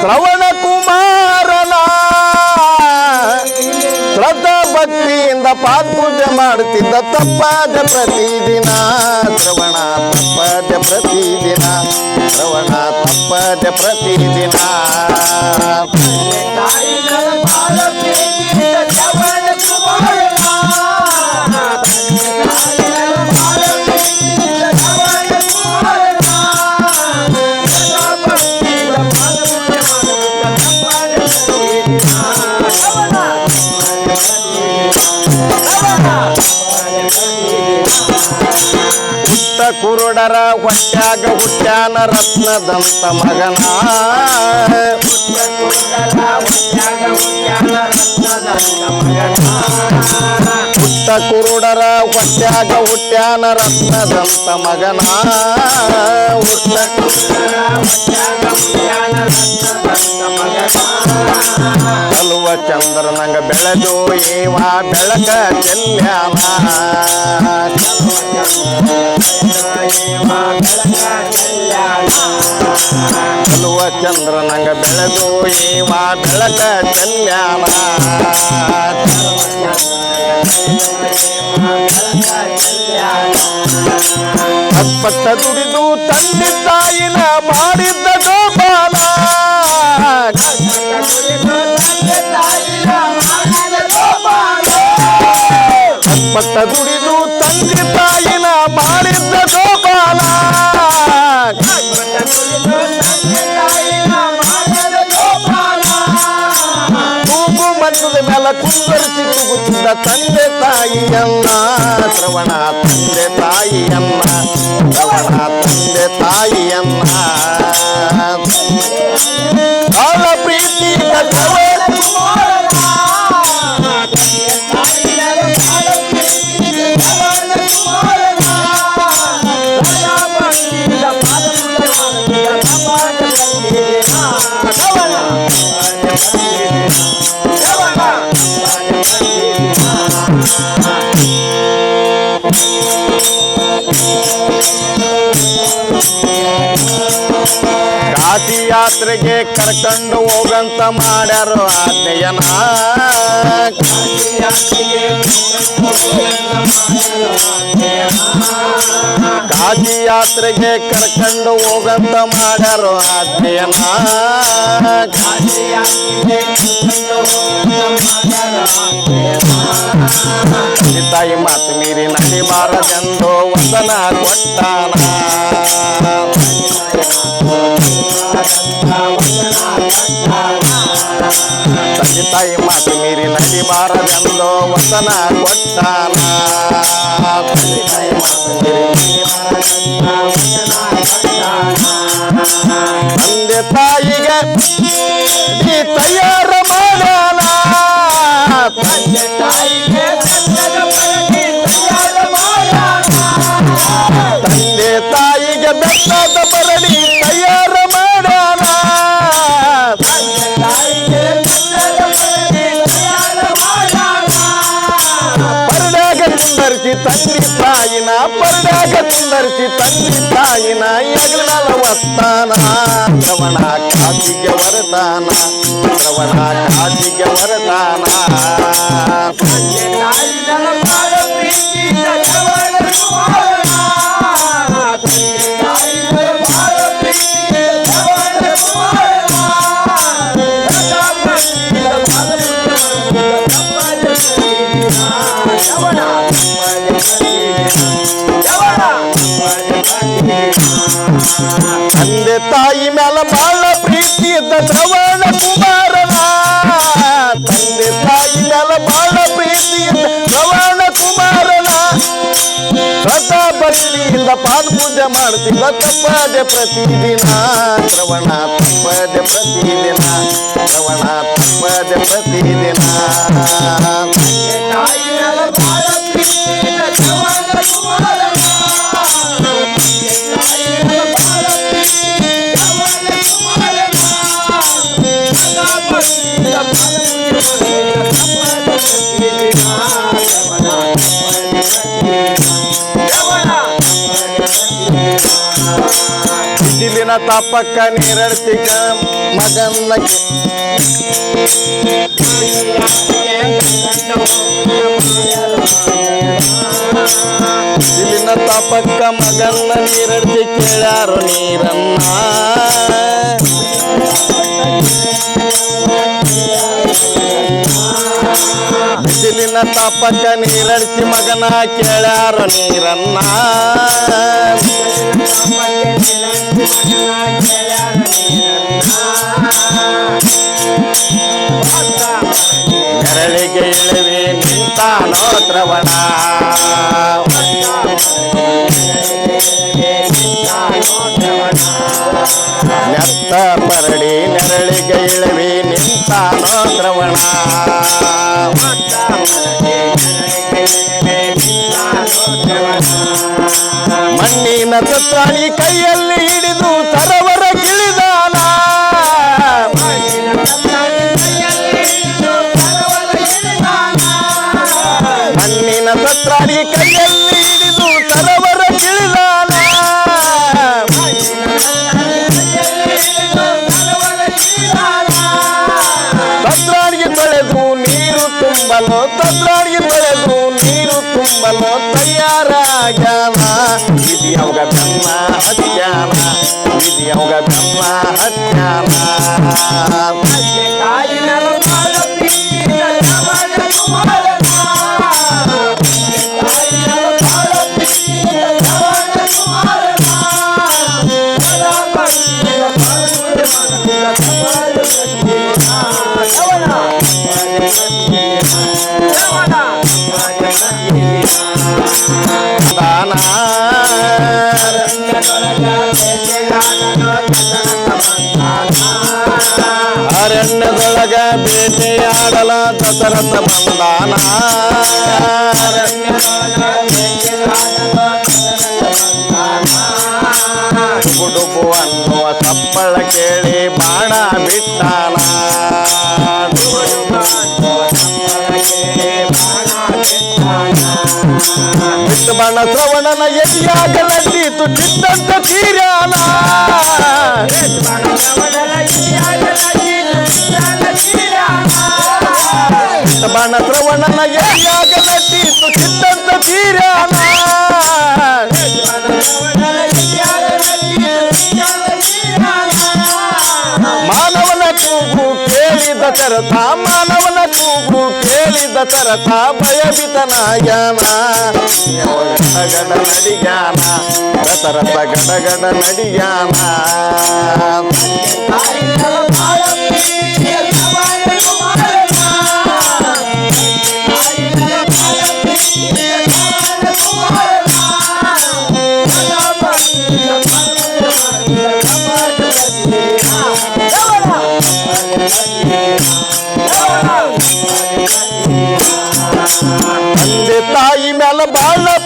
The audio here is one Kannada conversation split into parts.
ಶ್ರವಣ ಕುಮಾರನ ಶ್ರದ್ಧಾ ಭಕ್ತಿಯಿಂದ ಪಾದ ಪೂಜೆ ಮಾಡುತ್ತಿದ್ದ ತಪ್ಪಾದ ಪ್ರತಿದಿನ, ಶ್ರವಣ ತಪ್ಪಾದ ಪ್ರತಿದಿನ, ಶ್ರವಣ ತಪ್ಪಾದ ಪ್ರತಿದಿನ. ಕುರುಡರ ಹೊಟ್ಯಾಗ ಹುಟ್ಟ್ಯಾನ ರತ್ನದಂತ ಮಗನ. ಹುಟ್ಟ ಕುರುಡರ ಹೊಟ್ಯಾಗ ಹುಟ್ಟ್ಯಾನ ರತ್ನದಂತ ಮಗನ. ಹುಟ್ಟ ರತ್ನದಂತ ಚಂದ್ರನಂಗ ಬೆಳೆದು ಏವ ಬೆಳಕ ಚೆಲ್ಲವ ಚಲುವ ಚಂದ್ರ ನಂಗ ಬೆಳೆದು ಏವ ಬೆಳಕ ಚೆಲ್ಲವ ಅಪ್ಪಟ್ಟ ದುಡಿದು ತಂದೆ ಅಪ್ಪಟ್ಟ ದುಡಿದು ತಂದೆ ತಾಯಿನ ಮಾಡಿದ್ದ ಗೋಪಾಲ. ತೂಗು ಮಟ್ಟದ ಮೇಲೆ ಕುಂದರಿಸಿ ತೂಗುತ್ತಿದ್ದ ತಂದೆ ತಾಯಿಯನ್ನ, ಶ್ರವಣ ತಂದೆ ತಾಯಿಯನ್ನ, ಶ್ರವಣ ತಂದೆ ತಾಯಿಯನ್ನ. ಕಾಶಿ ಯಾತ್ರೆಗೆ ಕರ್ಕೊಂಡು ಹೋಗಂತ ಮಾಡ್ಯಾರು ಆಜ್ಞೆಯನ ಕಾಶಿ ಯಾತ್ರೆಗೆ ಕರ್ಕೊಂಡು ಹೋಗಂತ ಮಾಡ್ಯಾರು ಆಜ್ಞೆಯನ ತಾಯಿ ಮಾತು ಮೀರಿ ನಡಿಬಾರದೆಂದು ವಚನ ಕೊಟ್ಟಾನ. ತಂದೆ ತಾಯಿ ಮಾತು ಮೀರಿ ನಡಿಬಾರದೆಂದು ವಚನ ಕೊಟ್ಟಾನ ತಂದೆ ತಾಯಿ ಮಾತು ತಂದೆ ತಾಯಿಗೆ ತಂದೆ ತಾಯಿಗೆ ತಂದೆ ತಾಯಿಗೆ ಬೆಟ್ಟದ ಬರಡಿ ಪರಡ್ಯಾಗ ಕುಂದರ್ಸಿ ತಂದೆ ತಾಯಿನ ಎಗಲನ ಒತ್ತಾನ ಶ್ರವಣ ಕಾಜಿಗೆ ವರದಾನ ಶ್ರವಣ ಕಾಜಿಗೆ ವರದಾನ ತಂದೆ ತಾಯಿ ಮೇಲೆ ಬಹಳ ಪ್ರೀತಿ ಶ್ರವಣ ಕುಮಾರನ. ತಂದೆ ತಾಯಿ ಮೇಲೆ ಬಹಳ ಪ್ರೀತಿ ಶ್ರವಣ ಕುಮಾರನ. ಶ್ರದ್ಧಾ ಭಕ್ತಿಯಿಂದ ಪಾದ ಪೂಜೆ ಮಾಡ್ತಿದ್ದ ತಪ್ಪದೆ ಪ್ರತಿದಿನ. ಶ್ರವಣ ತಪ್ಪದೆ ಪ್ರತಿದಿನ ಶ್ರವಣ ತಪ್ಪದೆ ಪ್ರತಿದಿನ. ಬಿಸಿಲಿನ ತಾಪಕ್ಕ ನೀರಡ್ತಿಕ ಮಗನ್ನ ಇಲ್ಲಿನ ತಾಪಕ್ಕ ಮಗನ್ನ ನೀರಡ್ತಿ ಕೇಳ್ಯಾರು ನೀರನ್ನ. ಬಿಸಿಲಿನ ತಾಪಕ್ಕ ನೀರಡಿಸಿ ಮಗನ ಕೇಳ್ಯಾರ ನೀರನ್ನ ನೆರಳಿಗೆ ಇಳಿವಿ ನಿಂತಾನೋ ದ್ರವಣ ನೆತ್ತ ಪರಡಿ ನೆರಳಿಗೆ ಇಳಿವಿ ನಿಂತಾನೋ ದ್ರವಣ தாலி கையல் Yeah. ಅರಣ್ಯದೊಳಗ ಬೇಟೆಯಾಡಲ ದಶರಥ ಬಂದಾನ ಗುಡುಗು ಅನ್ನುವ ತಪ್ಪಳ ಕೇಳಿ ಬಾಣ ಬಿಟ್ಟಾನ. ಬಿಟ್ಟು ಬಾಣ ಶ್ರವಣನ ನಡೀತು ಚಿತ್ತಂತ ತೀರ್ಯಾನ. ಬಣ್ಣ ಶ್ರವಣನ ನಡೀತು ಚಿತ್ತಂತ ತೀರ್ಯಾನ ಮಾನವನ ಕೂಗು ಕೇಳಿದ ತರತ ಮಾನವನ ಕೂಗು ಕೇಳಿದ ತರತ ಭಯಭೀತನಾಗ್ಯಾನ ಗಡಗಡ ನಡಿಗ್ಯಾನ ದಸರಥ ಗಡಗಡ ನಡಿಗ್ಯಾನ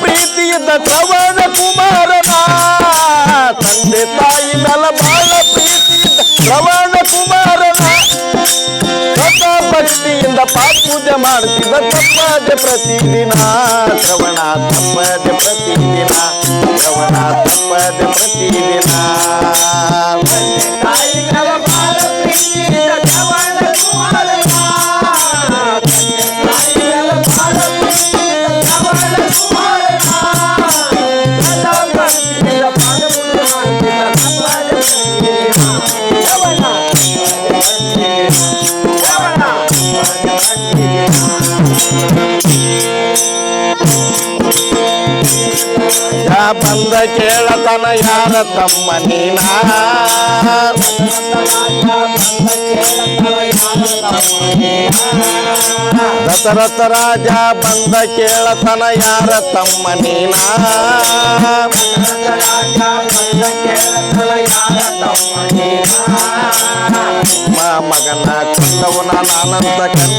ಬಾಳ ಪ್ರೀತಿ ಇದ್ದ ಶ್ರವಣ ಕುಮಾರನ ತಂದೆ ತಾಯಿ ಮ್ಯಾಲ ಬಾಳ ಪ್ರೀತಿಯಿಂದ ಶ್ರವಣ ಕುಮಾರನ ಸತ ಭಕ್ತಿಯಿಂದ ಪಾಠ ಪೂಜೆ ಮಾಡ್ತಿದ್ದ ತಪ್ಪದೆ ಪ್ರತಿದಿನ ಶ್ರವಣ ತಪ್ಪದೆ ಪ್ರತಿದಿನ ಶ್ರವಣ ತಪ್ಪದೆ ಪ್ರತಿದಿನ. ಬಂದ ಕೇಳತನ ಯಾರ ತಮ್ಮ ನೀನಾ ದಶರಥ ರಾಜ ಬಂದ ಕೇಳತನ ಯಾರ ತಮ್ಮ ನೀನಾ ಮ ಮಗನ ಕೊಂದವನ ನಾನಂತ ಕಣ್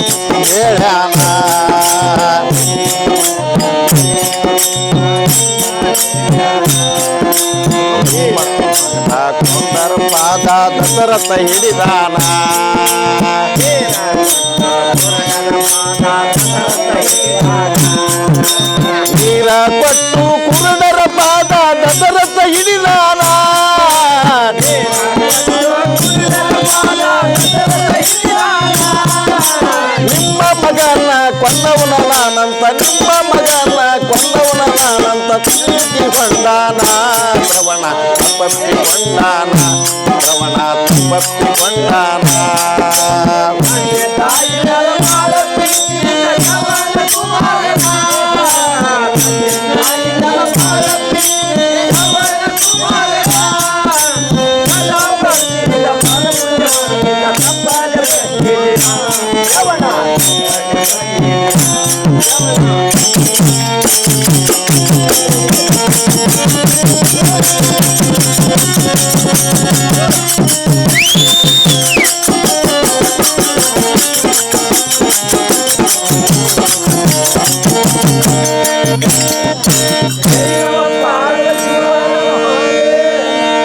ರಥ ಹಿಡಿದಾನ. ನೀರ ಕೊಟ್ಟು ಕುರುಡರ ಪಾದ ದಶರಥ ಹಿಡಿದಾನ. ನಿಮ್ಮ ಮಗನ ಕೊಲ್ಲವನ ನಾನಂತ, ನಿಮ್ಮ ಮಗನ ಕೊಲ್ಲವನ ನಾನಂತ ತಿರುಗಿ ಹೊಂಡಾನ ಶ್ರವಣ ತಪ್ಪಿ ಹೊಂಡಾನ ಶ್ರವಣ ತಪ್ಪಪ್ಪಿಕೊಂಡಾನ ಶ್ರವಣ